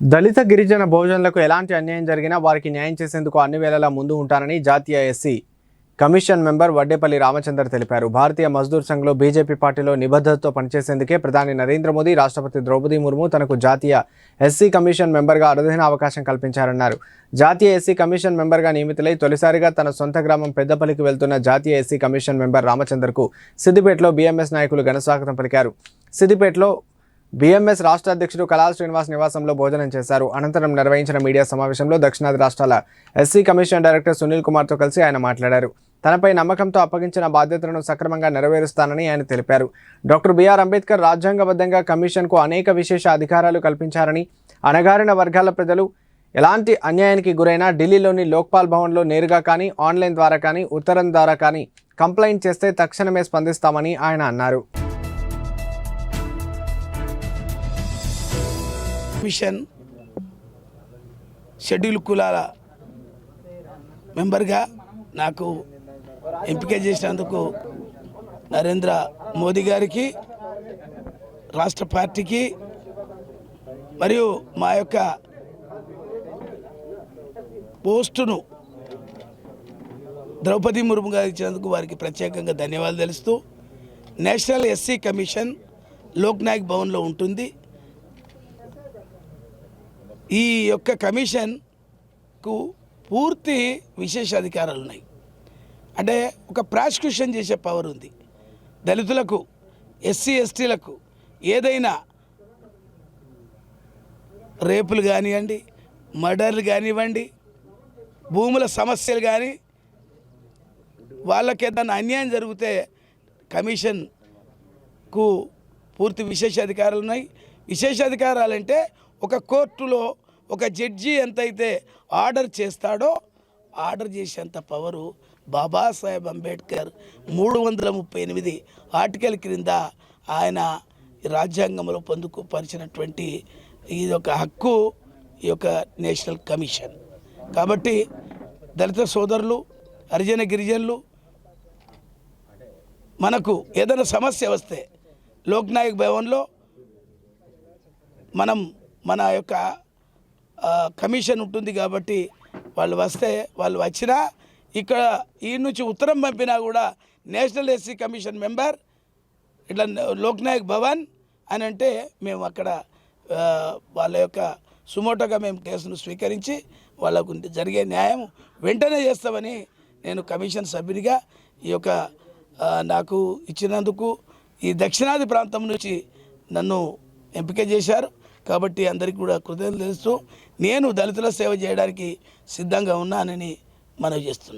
దళిత గిరిజన బహుజనులకు ఎలాంటి అన్యాయం జరిగినా వారికి న్యాయం చేసేందుకు అన్ని వేళలా ముందు ఉంటానని జాతీయ SC commission member Vaddepalli Ramachandar తెలిపారు. భారతీయ మజ్దూర్ సంఘ్లో బీజేపీ పార్టీలో నిబద్ధతతో పనిచేసేందుకే ప్రధాని నరేంద్ర మోదీ రాష్ట్రపతి ద్రౌపది ముర్ము తనకు జాతీయ ఎస్సీ కమిషన్ మెంబర్గా అరుదైన అవకాశం కల్పించారన్నారు. జాతీయ ఎస్సీ కమిషన్ మెంబర్గా నియమితులై తొలిసారిగా తన సొంత గ్రామం పెద్దపల్లికి వెళ్తున్న జాతీయ ఎస్సీ కమిషన్ మెంబర్ రామచందర్కు సిద్దిపేటలో బీఎంఎస్ నాయకులు ఘనస్వాగతం పలికారు. సిద్దిపేటలో బీఎంఎస్ రాష్ట్ర అధ్యక్షుడు కళా శ్రీనివాస్ నివాసంలో భోజనం చేశారు. అనంతరం నిర్వహించిన మీడియా సమావేశంలో దక్షిణాది రాష్ట్రాల ఎస్సీ కమిషన్ డైరెక్టర్ సునీల్ కుమార్తో కలిసి ఆయన మాట్లాడారు. తనపై నమ్మకంతో అప్పగించిన బాధ్యతలను సక్రమంగా నెరవేరుస్తానని ఆయన తెలిపారు. డాక్టర్ బిఆర్ అంబేద్కర్ రాజ్యాంగబద్ధంగా కమిషన్కు అనేక విశేష అధికారాలు కల్పించారని అణగారిన వర్గాల ప్రజలు ఎలాంటి అన్యాయానికి గురైనా ఢిల్లీలోని లోక్పాల్ భవన్లో నేరుగా కానీ ఆన్లైన్ ద్వారా కానీ ఉత్తరం ద్వారా కానీ కంప్లైంట్ చేస్తే తక్షణమే స్పందిస్తామని ఆయన అన్నారు. మిషన్ షెడ్యూల్ కులాల మెంబర్గా నాకు ఎంపిక చేసినందుకు నరేంద్ర మోదీ గారికి రాష్ట్ర పార్టీకి మరియు మా యొక్క పోస్టును ద్రౌపది ముర్ము గారు ఇచ్చినందుకు వారికి ప్రత్యేకంగా ధన్యవాదాలు తెలుస్తూ నేషనల్ ఎస్సీ కమిషన్ లోక్నాయక్ భవన్లో ఉంటుంది. ఈ యొక్క కమిషన్కు పూర్తి విశేష అధికారాలు ఉన్నాయి. అంటే ఒక ప్రాసిక్యూషన్ చేసే పవర్ ఉంది. దళితులకు ఎస్సీ ఎస్టీలకు ఏదైనా రేపులు కానివ్వండి మర్డర్లు కానివ్వండి భూముల సమస్యలు కానీ వాళ్ళకి ఏదైనా అన్యాయం జరిగితే కమిషన్కు పూర్తి విశేష అధికారాలు ఉన్నాయి. విశేష అధికారాలు అంటే ఒక కోర్టులో ఒక జడ్జి ఎంతైతే ఆర్డర్ చేస్తాడో ఆర్డర్ చేసేంత పవరు బాబాసాహెబ్ అంబేద్కర్ మూడు వందల ముప్పై ఎనిమిది ఆర్టికల్ క్రింద ఆయన రాజ్యాంగంలో పొందుకు పరిచినటువంటి ఇది ఒక హక్కు ఈ యొక్క నేషనల్ కమిషన్. కాబట్టి దళిత సోదరులు హరిజన గిరిజనులు మనకు ఏదైనా సమస్య వస్తే లోక్నాయక్ భవన్లో మనం మన యొక్క కమిషన్ ఉంటుంది కాబట్టి వాళ్ళు వస్తే వాళ్ళు వచ్చినా ఇక్కడ ఈ నుంచి ఉత్తరం పంపినా కూడా నేషనల్ ఎస్సీ కమిషన్ మెంబర్ ఇట్లా లోక్నాయక్ భవన్ అని అంటే మేము అక్కడ వాళ్ళ యొక్క సుమోటోగా మేము కేసును స్వీకరించి వాళ్ళకు జరిగే న్యాయం వెంటనే చేస్తామని నేను కమిషన్ సభ్యునిగా ఈ యొక్క నాకు ఇచ్చినందుకు ఈ దక్షిణాది ప్రాంతం నుంచి నన్ను ఎంపిక చేశారు. కాబట్టి అందరికీ కూడా కృతజ్ఞతలు తెలుస్తూ నేను దళితుల సేవ చేయడానికి సిద్ధంగా ఉన్నానని మనవి చేస్తున్నాను.